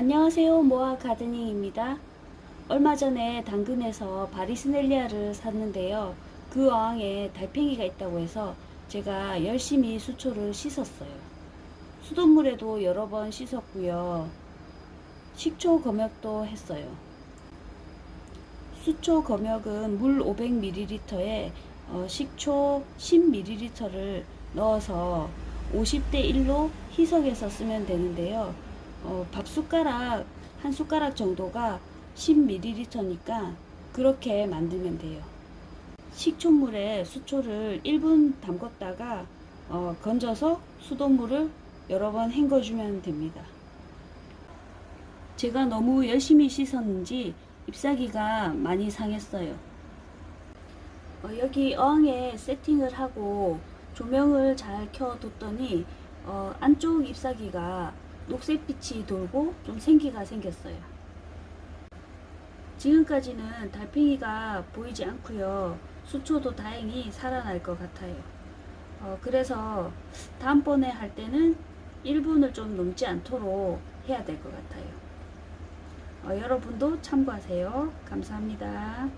안녕하세요. 모아 가드닝입니다. 얼마 전에 당근에서 바리스넬리아를 샀는데요. 그 어항에 달팽이가 있다고 해서 제가 열심히 수초를 씻었어요. 수돗물에도 여러 번 씻었고요. 식초 검역도 했어요. 수초 검역은 물 500ml에 어, 식초 10ml를 넣어서 50대 1로 희석해서 쓰면 되는데요. 어, 밥 숟가락 한 숟가락 정도가 10ml니까 그렇게 만들면 돼요. 식초물에 수초를 1분 담궜다가 어, 건져서 수돗물을 여러 번 헹궈주면 됩니다. 제가 너무 열심히 씻었는지 잎사귀가 많이 상했어요. 어, 여기 어항에 세팅을 하고 조명을 잘 켜뒀더니 어, 안쪽 잎사귀가 녹색빛이 돌고 좀 생기가 생겼어요. 지금까지는 달팽이가 보이지 않고요. 수초도 다행히 살아날 것 같아요. 어, 그래서 다음번에 할 때는 1분을 좀 넘지 않도록 해야 될 것 같아요. 어, 여러분도 참고하세요. 감사합니다.